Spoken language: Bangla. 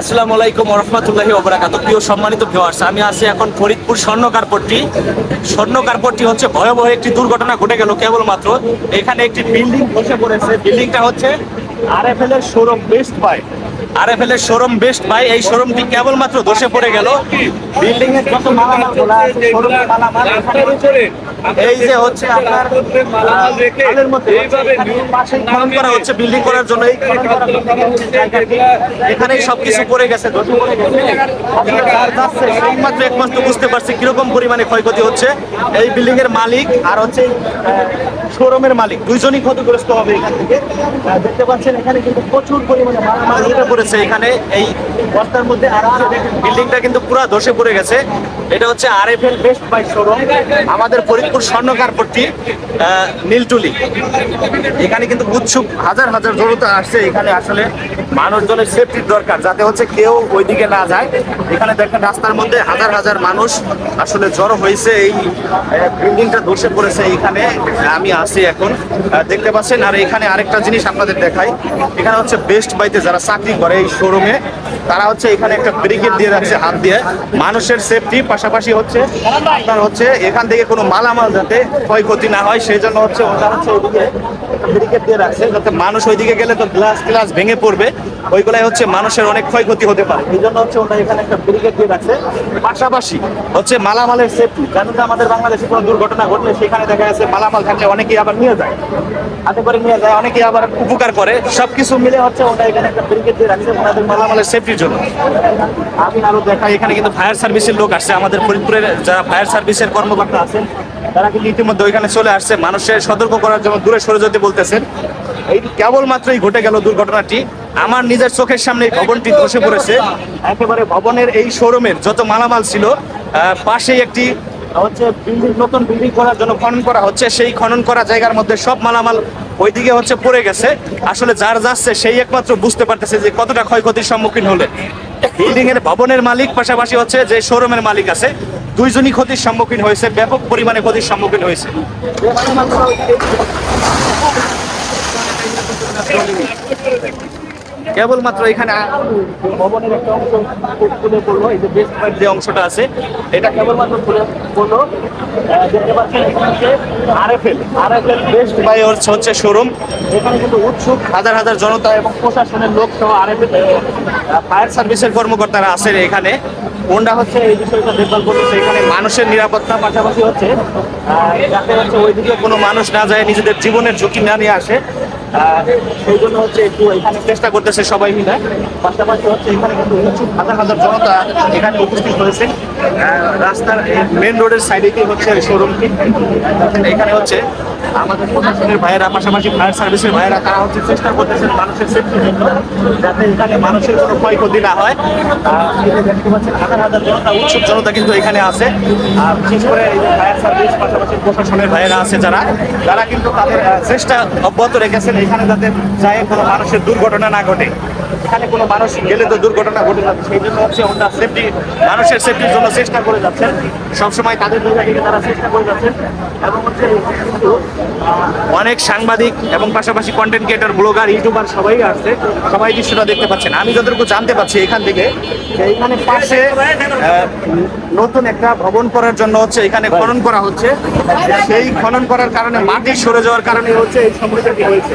আসসালামু আলাইকুম রহমতুল্লাহি ওবরাকাত প্রিয় সম্মানিত ভিওয়ার্স আমি আছি এখন ফরিদপুর স্বর্ণ স্বর্ণকারপট্টি স্বর্ণ কারপট্টি হচ্ছে ভয়াবহ একটি দুর্ঘটনা ঘটে গেল কেবলমাত্র। এখানে একটি বিল্ডিং বসে পড়েছে। বিল্ডিংটা হচ্ছে আর এফ এল এর সৌরভ বেস্ট বাই আরএফএল এর শোরুম বেস্ট বাই এই শোরুমটি কেবলমাত্র ধসে পড়ে গেল। বিল্ডিং এর যত মালামাল। এই যে হচ্ছে আপনার খনন করা হচ্ছে বিল্ডিং করার জন্য। এই। এখানেই সবকিছু পড়ে গেছে। মাত্র একমাত্র বুঝতে পারছি কীরকম পরিমাণে ক্ষয়ক্ষতি হচ্ছে। এই বিল্ডিং এর মালিক আর হচ্ছে শোরুমের মালিক দুইজনই ক্ষতিগ্রস্ত হবে এখান থেকে। দেখতে পাচ্ছেন এখানে কিন্তু প্রচুর পরিমাণে মালামাল পড়েছে এখানে এই বস্তার মধ্যে আর বিল্ডিংটা কিন্তু পুরো ধসে পড়ে গেছে। এটা হচ্ছে R F L best buy showroom আমাদের ফরিদপুর স্বর্ণকারপট্টি নীলটুলি। এখানে কিন্তু উৎসুক হাজার হাজার জনতা আসছে। এখানে আসলে মানুষজনের সেফটির দরকার, যাতে হচ্ছে কেউ ওইদিকে না যায়। এখানে দেখেন রাস্তার মধ্যে হাজার হাজার মানুষ আসলে জড়ো হয়েছে। এই বিল্ডিংটা ধসে পড়েছে এখানে। আমি আছি এখন। দেখতে পাচ্ছেন, আর এখানে আরেকটা জিনিস আপনাদের দেখাই। এখানে হচ্ছে বেস্ট বাইতে যারা চাকরি করে এই শোরুমে তারা হচ্ছে এখানে একটা ব্রিগেড দিয়ে রাখছে হাত দিয়ে। মানুষের সেফটি পাশাপাশি হচ্ছে আপনার হচ্ছে এখান থেকে কোনো মালামাল যাতে ক্ষয়ক্ষতি না হয় সেই জন্য হচ্ছে ওটা হচ্ছে ওইদিকে ব্রিগেড দিয়ে রাখছে। যাতে মানুষ ওইদিকে গেলে তো গ্লাস গ্লাস ভেঙে পড়বে। ওইগুলাই হচ্ছে মানুষের অনেক ক্ষয়ক্ষতি হতে পারে। এই জন্য হচ্ছে ওটা এখানে একটা ব্রিগেড দিয়ে রাখছে। পাশাপাশি হচ্ছে মালামালের সেফটি যে আমাদের বাংলাদেশে কোনো দুর্ঘটনা ঘটলে সেখানে দেখা যাচ্ছে মালামাল থাকলে অনেকেই আবার নিয়ে যায়। হাতে করে নিয়ে যায়, অনেকেই আবার উপকার করে। সবকিছু মিলে হচ্ছে ওটা এখানে একটা ব্রিগেড দিয়ে রাখছে ওনাদের মালামালের সেফটির জন্য। আমি আরও দেখাই, এখানে কিন্তু ফায়ার সার্ভিসের লোক আসছে। আমাদের ফরিদপুরের যারা ফায়ার সার্ভিসের কর্মকর্তা আছেন, তারা কিন্তু ইতিমধ্যে ওইখানে চলে আসছে। মানুষের সতর্ক করার জন্য দূরে সরে যেতে বলতেছেন। এই কেবলমাত্রই ঘটে গেল দুর্ঘটনাটি। আমার নিজের চোখের সামনে ভবনটি ধসে পড়েছে। একেবারে ভবনের এই শোরুমের যত মালামাল ছিল পাশেই একটি হচ্ছে বিল্ডিং, নতুন বিল্ডিং করার জন্য খনন করা হচ্ছে। সেই খনন করা জায়গার মধ্যে সব মালামাল ওইদিকে হচ্ছে পড়ে গেছে। আসলে যার যাচ্ছে সেই একমাত্র বুঝতে পারতেছে যে কতটা ক্ষয়ক্ষতির সম্মুখীন হলে। বিল্ডিং এর ভবনের মালিক, পাশাপাশি হচ্ছে যে শোরুমের মালিক আছে, দুইজনই ক্ষতির সম্মুখীন হয়েছে, ব্যাপক পরিমাণে ক্ষতির সম্মুখীন হয়েছে। কেবলমাত্র এখানে ভবনের একটা অংশ খুলে পড়ল এই যে বেস্ট পয়েন্ট যে অংশটা আছে, এটা কেবলমাত্র খুলে পড়ল দেখতে পাচ্ছেন এখানে আরএফএল আরএফএল বেস্ট বাই হচ্ছে শোরুম এখানে কিন্তু উৎসুক হাজার হাজার জনতা এবং প্রশাসনের লোক সহ আরএফএল ফায়ার সার্ভিসের কর্মকর্তারা আছেন এখানে। কোনটা হচ্ছে এই বিষয়টা দেখভাল করতেছে এখানে মানুষের নিরাপত্তা পাশাপাশি হচ্ছে যাতে হচ্ছে ওইদিকে কোনো মানুষ না যায়, নিজেদের জীবনের ঝুঁকি না নিয়ে আসে। সেই জন্য হচ্ছে একটু এখানে চেষ্টা করতেছে সবাই মিলে। পাশাপাশি হচ্ছে এখানে কিন্তু হাজার হাজার জনতা এখানে উপস্থিত হয়েছে। রাস্তার মেন রোডের সাইডে হচ্ছে শোরুমটি এখানে হচ্ছে আমাদের প্রশাসনের ভাইয়েরা, পাশাপাশি ফায়ার সার্ভিসের ভাইয়েরা, তারা হচ্ছে চেষ্টা করতেছেন মানুষের সেফটির জন্য, যাতে এখানে মানুষের কোনো ক্ষয়ক্ষতি না হয়। হাজার হাজার জনতা, উৎসুক জনতা কিন্তু এখানে আছে। আর বিশেষ করে ফায়ার সার্ভিস, পাশাপাশি প্রশাসনের ভাইয়েরা আছে যারা তারা কিন্তু তাদের চেষ্টা অব্যাহত রেখেছেন এখানে যাতে যায় কোনো মানুষের দুর্ঘটনা না ঘটে। এখানে কোনো মানুষ গেলে তো দুর্ঘটনা ঘটে যাচ্ছে সেই জন্য হচ্ছে ওনারা সেফটি মানুষের সেফটির জন্য চেষ্টা করে যাচ্ছেন। সবসময় তাদের জায়গা থেকে তারা চেষ্টা করে যাচ্ছেন। এবং হচ্ছে অনেক সাংবাদিক এবং পাশাপাশি কন্টেন্ট ক্রিয়েটর ব্লগার ইউটিউবার সবাই আসছে। সবাই দৃশ্যটা দেখতে পাচ্ছেন। আমি যতটুকু জানতে পারছি এখান থেকে এখানে পাশে নতুন একটা ভবন করার জন্য হচ্ছে, এখানে খনন করা হচ্ছে। সেই খনন করার কারণে মাটি সরে যাওয়ার কারণে হচ্ছে এই সমস্যাটি হয়েছে।